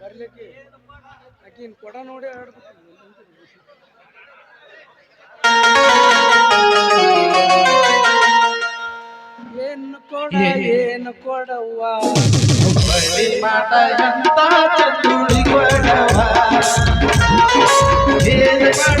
ಬರ್ಲಿಕ್ಕೆ ಆಕಿನ್ ಕೊಡ ನೋಡಿ ಏನು ಕೊಡ ಏನು ಕೊಡವ್ವ ಮಾಡ I'm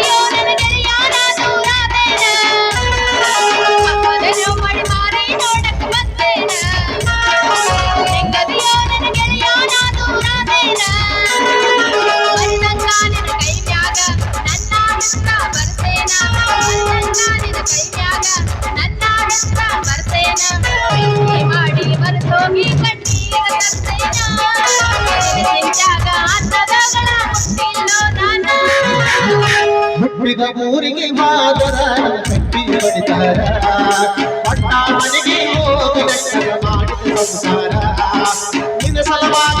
ಹುಟ್ಟಿದ ಊರಿಗೆ ಮಾದರ ಕಟ್ಟಿ ಹೊಡಿತಾರ. ಪಟ್ಟ ಮನೆಗೆ ಹೋಗಿ ಮಾಡಿದ ಸಂಸಾರ ನಿನ್ನ ಸಲುವಾಗಿ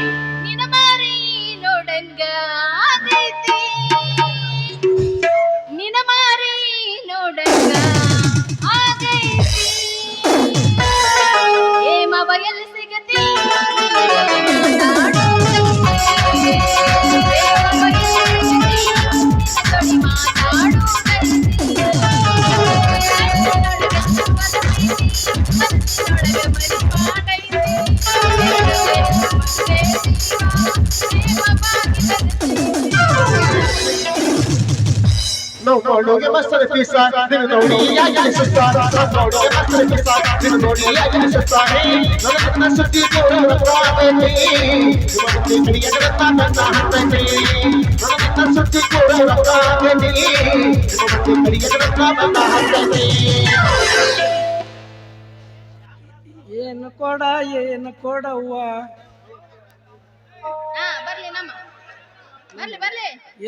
No gologe masterpisa, dil doriya ya sutta. No gologe masterpisa, dil doriya ya sutta. No na sutti ko rakwa pe. Tumhare kaniya rata rata pe. No na sutti ko rakwa pe. Tumhare kaniya rata rata pe. ಏನು ಕೊಡ ಏನು ಕೊಡವ್ವ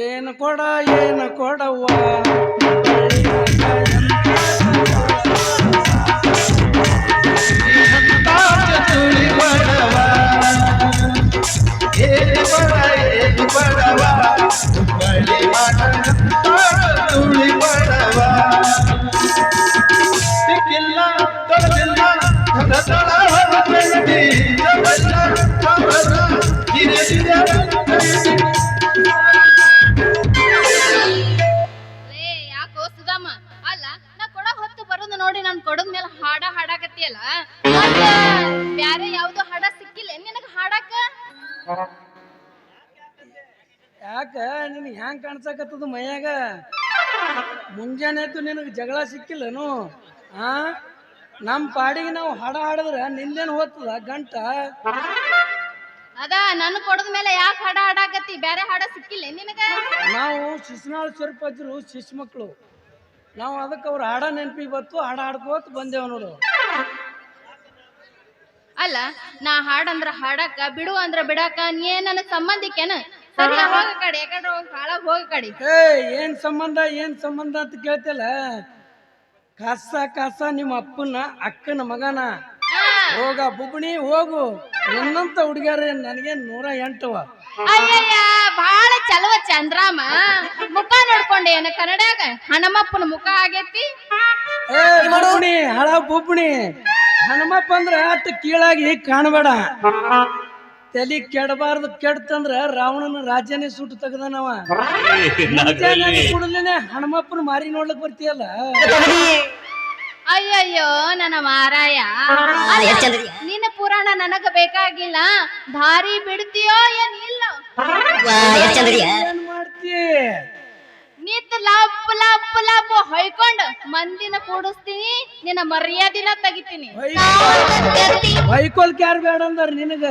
ಏನು ಕೊಡ ಏನು ಕೊಡವ್ವ? ಸಿಕ್ಕಿಲ್ಲ ಕಾಣ್ಸಕತ್ತದ ಮೈಯಾಗ? ಮುಂಜಾನೆ ಆಯ್ತು ನಿನಗೆ ಜಗಳ ಸಿಕ್ಕಿಲ್ಲನು? ಆ? ನಮ್ಮ ಪಾಡಿಗೆ ನಾವು ಹಾಡ ಹಾಡಿದ್ರೆ ನಿಂದೇನು ಹೋಗ್ತದ ಗಂಟ? ಅದ ನನ್ ಕೊಡದ ಮೇಲೆ ಯಾಕೆ ಹಾಡ ಹಾಡಾಕತ್ತಿ? ಬೇರೆ ಹಾಡ ಸಿಕ್ಕಿಲ್ಲ ನಿನಗ? ನಾವು ಶಿಶುನಾಳ ಸ್ವರೂಪಜ್ರು ಶಿಶು ಮಕ್ಕಳು ನಾವು ಅದಕ್ಕೆ ಅವ್ರ ಹಾಡ ನೆನಪಿಗೆ ಬತ್ತು ಹಾಡ ಹಾಡ್ಕೋತ ಬಂದೇವ್ ನೋಡು. ಅಲ್ಲ ನಾ ಹಾಡಂದ್ರ ಹಾಡಾಕ ಬಿಡು ಅಂದ್ರ ಬಿಡಾಕ ನೀ ನನಗ್ ಸಂಬಂಧಿಕೇನ? ಸರಿ ಹೋಗ ಕಡೆ ಯಾಕಂದ್ರ ಹೋಗ್ ಹೋಗ ಕಡೆ. ಏ ಏನ್ ಸಂಬಂಧ ಏನ್ ಸಂಬಂಧ ಅಂತ ಕೇಳ್ತಿಲ್ಲ ಕಸ ಕಸ ನಿಮ್ಮ ಅಪ್ಪನ ಅಕ್ಕನ ಮಗನ. ಹೋಗ ಬುಬ್ಣಿ ಹೋಗು. ನಿನ್ನಂತ ಹುಡುಗ್ಯಾರ ನನಗೆ ನೂರ ಎಂಟವ. ಅಯ್ಯಯ್ಯ ಬಾಳ ಚಲವ ಚಂದ್ರಾಮ. ಮುಖ ನೋಡ್ಕೊಂಡೆ ಏನ ಕನ್ನಡಾಗ. ಹಣಮಪ್ಪನ ಮುಖ ಆಗೈತಿ. ಏ ಬುಬ್ಣಿ ಹಳ ಬುಬ್ಣಿ. ಹನುಮಪ್ಪ ಅಂದ್ರೆ ಅಷ್ಟು ಕೀಳಾಗಿ ಕಾಣಬೇಡ. ತಲಿ ಕೆಡಬಾರ್ದು ಕೆಡ್ತಂದ್ರ ರಾವಣನ ರಾಜ್ಯನೇ ಸುಟ್ಟು ತೆಗ್ದನವ ಕುಡಲೇನೆ ಹನುಮಪ್ಪನ ಮಾರಿ ನೋಡ್ಲಕ್ ಬರ್ತೀಯಲ್ಲ? ಅಯ್ಯಯ್ಯೋ ನನ್ನ ಮಾರಾಯ. ನಿನ್ನ ಪುರಾಣ ನನಗ ಬೇಕಾಗಿಲ್ಲ. ಭಾರಿ ಬಿಡ್ತೀಯೋ ಏನ್ ಇಲ್ಲ ಏನ್ ಮಾಡ್ತಿ ನಿತ್ ಲಪ್ ಲಪ್ ಲಪ್ ಹೊಯ್ಕೊಂಡು ಮಂದಿನ ಕೂಡಿಸ್ತೀನಿ. ನಿನ್ನ ಮರ್ಯಾದಿನ ತೆಗಿತೀನಿ. ಬೈಕೋಲ್ಕ್ ಯಾರು ಬೇಡ ಅಂದ್ರೆ ನಿನಗ?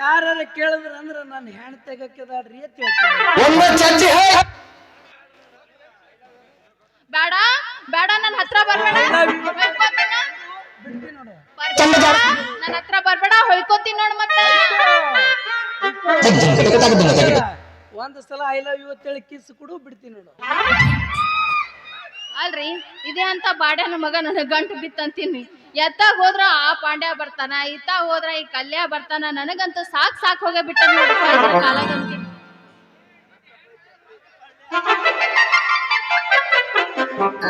ಯಾರ ಕೇಳಿದ್ರ ಅಂದ್ರ ನನ್ನ ಹೆಣ್ ತೆಗಕ್ಕೆದಾಡ್ರಿ ಅಂತ ಹೇಳ್ತೀನಿ. ಬೇಡ ಬೇಡ ನನ್ನ ಹತ್ರ ಬರ್ಬೇಡ. ನನ್ನ ಹತ್ರ ಬರ್ಬೇಡ ಹೊಯ್ಕೋತೀನಿ ನೋಡ್ ಮತ್ತೆ. ಒಂದ್ ಸಲ ಐ ಲವ್ ಯು ಅಂತೇಳಿ ಕಿಸ್ ಕೊಡು ಬಿಡ್ತೀನಿ ನೋಡು. ಅಲ್ರಿ ಇದೇ ಅಂತ ಬಾಡ್ಯಾನ ಮಗ ನನ್ನ ಗಂಟು ಬಿತ್ತಂತೀನಿ. ಎತ್ತಾಗ ಹೋದ್ರ ಆ ಪಾಂಡ್ಯ ಬರ್ತಾನ ಇತ್ತ ಹೋದ್ರ ಈ ಕಲ್ಯ ಬರ್ತಾನ ನನಗಂತೂ ಸಾಕ್ ಸಾಕ್ ಹೋಗೇ ಬಿಟ್ಟ ಕಾಲಾಗಂತೀನಿ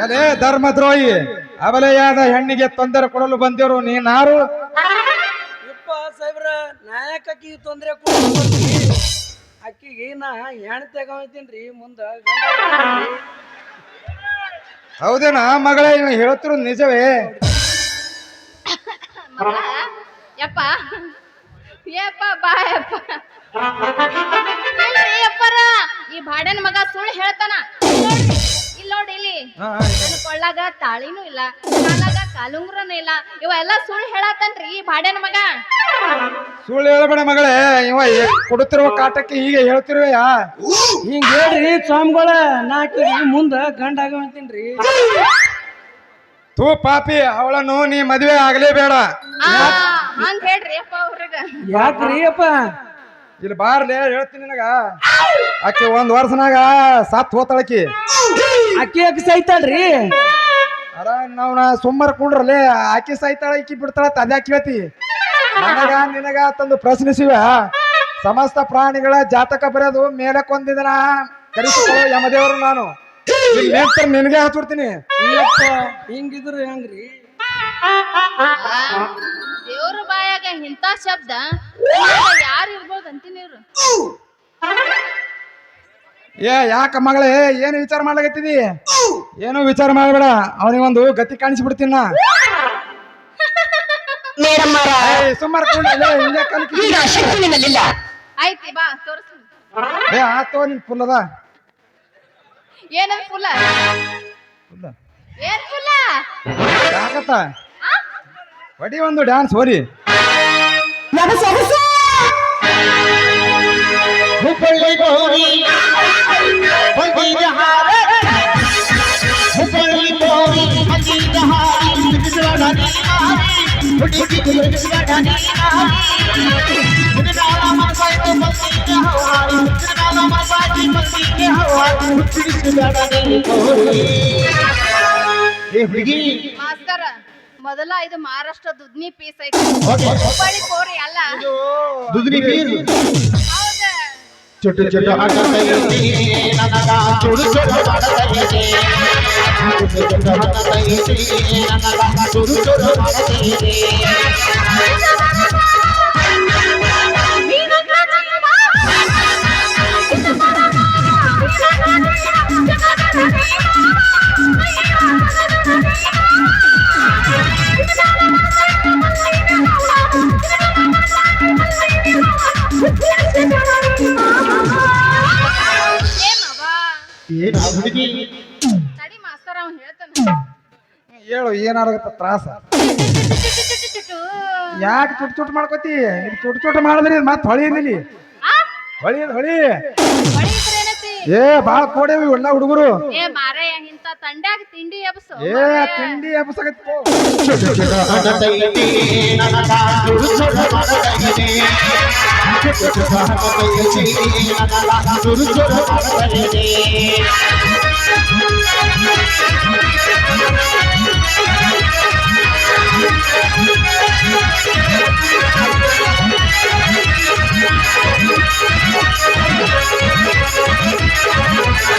ಅದೇ ಧರ್ಮದ್ರೋಹಿ ಅಬಲೆಯಾದ ಹೆಣ್ಣಿಗೆ ತೊಂದರೆ ಕೊಡಲು ಬಂದಿರು ನೀನಾರು? ಸಾವಿರ ಸಾಹೇಬ್ರ ನಾಯಕಿ ತೊಂದರೆ ಕೊಡ್ತೀನಿ ಅಕ್ಕಿಗೆ ನಾ ಹೆಣ್ ತೆಗವತ್ತೀನ್ರಿ ಮುಂದ. ಹೌದೇನಾ ಮಗಳೇ ಇವ್ ಹೇಳ್ತಿರೋದು ನಿಜವೇ? ಮಗ, ಯಪ್ಪ. ಯಪ್ಪ ಬಾ ಯಪ್ಪ. ಇಲ್ರಿ ಯಪ್ಪರ ಈ ಬಾಡನ್ ಮಗ ಸುಳ್ಳು ಹೇಳ್ತಾನ. ಇಲ್ಲಿ ನೋಡಿ ಇಲ್ಲಿ. ಹಾ, ಕೊಳ್ಳಾಗ ತಾಳಿನೂ ಇಲ್ಲ ಕಾಲಾಗ ಕಾಲುಂಗ್ರನೂ ಇಲ್ಲ ಇವೆಲ್ಲ ಸುಳ್ಳು ಹೇಳತ್ತನ್ರಿ ಈ ಬಾಡನ್ ಮಗ. ಸುಳ್ಳು ಹೇಳಬೇಡ ಮಗಳೇ ಇವ ಕೊಡುತ್ತಿರುವ ಕಾಟಕ್ಕೆ ಈಗ ಹೇಳ್ತಿರುವೆಯಾ? ಹಿಂಗ್ ಹೇಳ್ರಿ ಸ್ವಾಮಿಗಳ ನಾಕಿ ಮುಂದ ಗಂಡ ಆಗಿನ್ರಿ ತೂ ಪಾಪಿ ಅವಳನ್ನು ನೀ ಮದುವೆ ಆಗ್ಲೇ ಬೇಡ ಹಂಗ ಹೇಳ್ರಿ ಅಪ್ಪ ಅವ್ರಿಗ. ಯಾಕ್ರಿ ಅಪ್ಪ? ಇಲ್ಲಿ ಬಾರ್ಲೆ ಹೇಳ್ತೀನಿ ನಿನಗ. ಆಕೆ ಒಂದ್ ವರ್ಷನಾಗ ಸತ್ ಹೋತಾಳಕಿ. ಅಕ್ಕಿ ಅಕ್ಕಿ ಸೈತಾಳ್ರಿ ಅರ ನಾವ್ ಸುಮ್ಮರ್ ಕುಂಡ್ರಲೆ ಆಕಿ ಸಾಯ್ತಾಳ ಈಕಿ ಬಿಡ್ತಾಳ ಅದ್ಯಾಕ್ ಹೇಳ್ತಿ ನನಗ ನಿನಗ ತಂದು ಪ್ರಶ್ನಿಸಿವ. ಸಮಸ್ತ ಪ್ರಾಣಿಗಳ ಜಾತಕ ಬರೆಯೋದು ಮೇಲೆ ಕೊಂದಿದನ ಕರೆಸಿಕೋ ಯಮದೇವರು ನಾನು. ನೇತ್ರ ನಿನಗೆ ಹಚ್ಚಿಡ್ತೀನಿ ಹಿಂಗಿದ್ರು ಹೆಂಗ್ರಿ? ದೇವ್ರ ಬಾಯಾಗ ಇಂತ ಶಬ್ದ? ಯಾರು ಇರ್ಬೋದು ಅಂತೀನಿ ಇವ್ರು. ಏ ಯಾಕ ಮಗಳೇ ಏನು ವಿಚಾರ ಮಾಡ್ಲಾಗತ್ತಿದಿ ಏನು ವಿಚಾರ ಮಾಡಬೇಡ. ಅವನಿಗೊಂದು ಗತಿ ಕಾಣಿಸ್ಬಿಡ್ತೀನಿ ನಾ. ಏಯ್, ಸುಮ್ಮನೆ ಕುಂಡ್ರಲೆ, ಹಿಂಗೆ ನಿನ್ನಲ್ಲಿಲ್ಲ ಆಯ್ತಿ ಬಾ ತೋರಿಸು. ಏ ಆತೋ ನಿನ್ ಫುಲ್ ಅದ. ಫುಲ್ಲ ಏನ್ ಫುಲ್ಲ ಯಾಕತ್ತ? ಹೊಡಿ ಒಂದು ಡ್ಯಾನ್ಸ್ ಹೋರಿ. ಹುಬ್ಬಳ್ಳಿ ಗೋರಿ ಬಂದಿದ ಹಾರ ಹುಬ್ಬಳ್ಳಿ ಗೋರಿ ಬಿಡಿಸೋಣ ನೀನಾರಿ ಏ ಹುಡುಗಿ. ಮಾಸ್ತರ ಮೊದಲ ಇದು ಮಹಾರಾಷ್ಟ್ರ ದುದ್ನಿ ಪೀಸ್ ಐತಿ. ಹುಬ್ಬಳ್ಳಿ ಕೋರಿ ಅಲ್ಲ. ದುದ್ನಿ ಪೀಸ್ ಹೌದ. ಚುಟ್ಟು ಚುಟ್ಟು ಹಾಕತೈತಿ ನನಗ ಚುಡು ಚುಡು Yeah, I'm ಹೇಳು ಏನಾರಾಗತ್ತ ತ್ರಾಸ. ಯಾಕೆ ಚುಟ್ ಚುಟ್ ಮಾಡ್ಕೋತಿ? ಚುಟ್ ಚುಟ್ ಮಾಡಿದ್ರಿ ಮತ್ ಹೊಳಿ ಇಲ್ಲಿ. ಹೊಳಿ ಹೊಳಿ. ಏ ಬಾಳ ಕೋಡೇವಿ ಎಲ್ಲ ಹುಡುಗರು. ಏ ಮಾರಯ್ಯ ಇಂತ ತಂಡ್ಯಾಗ ತಿಂಡಿ ಎಬ್ಸು ಏ. ತಿಂಡಿ ಎಬ್ಸಕತ್ತಿ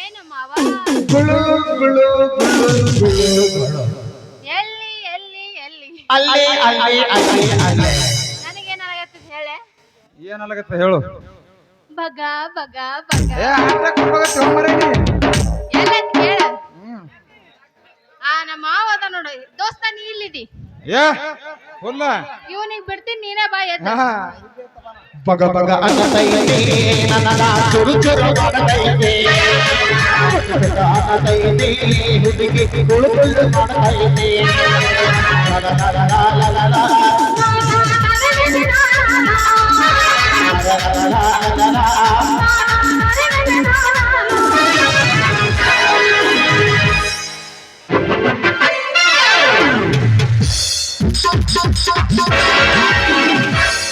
ಏನು ಮಾವ? ಗುಳು ಗುಳು ಗುಳು ಗುಳು ಗುಳು ಎಲ್ಲಿ ಎಲ್ಲಿ ಎಲ್ಲಿ? ಅಲ್ಲೇ ಅಲ್ಲೇ ಅಲ್ಲೇ ಅಲ್ಲೇ. ನನಗೇನಾಗತ್ತದ ಹೇಳೆ? ಬಗ ಬಗ ಬಗ. ಏ ಆಟ ಕೇಳ. ಹ್ಮ್. ಆ ನಮ್ಮ ಮಾವ ಅದ ನೋಡು. ದೋಸ್ತ ನೀ ಇಲ್ಲಿದಿ. ಏ ಹುಲ್ಲ ಇವನಿಗೆ ಬಿಡ್ತೀನಿ ನೀನೇ ಬಾ ಎದ್ದ. ಬಗ ಬಗ ಅನ್ನತೈತೆ ನನಗ ಚುರು ಚುರು ಮಾಡತೈತೆ ಅನ್ನತೈತೆ ಹುಡುಗಿ ಕುಳು ಕುಳು ಮಾಡತೈತೆ ಲಲ ಲಲ ಲಲ ಲಲ ಲಲ Thank you.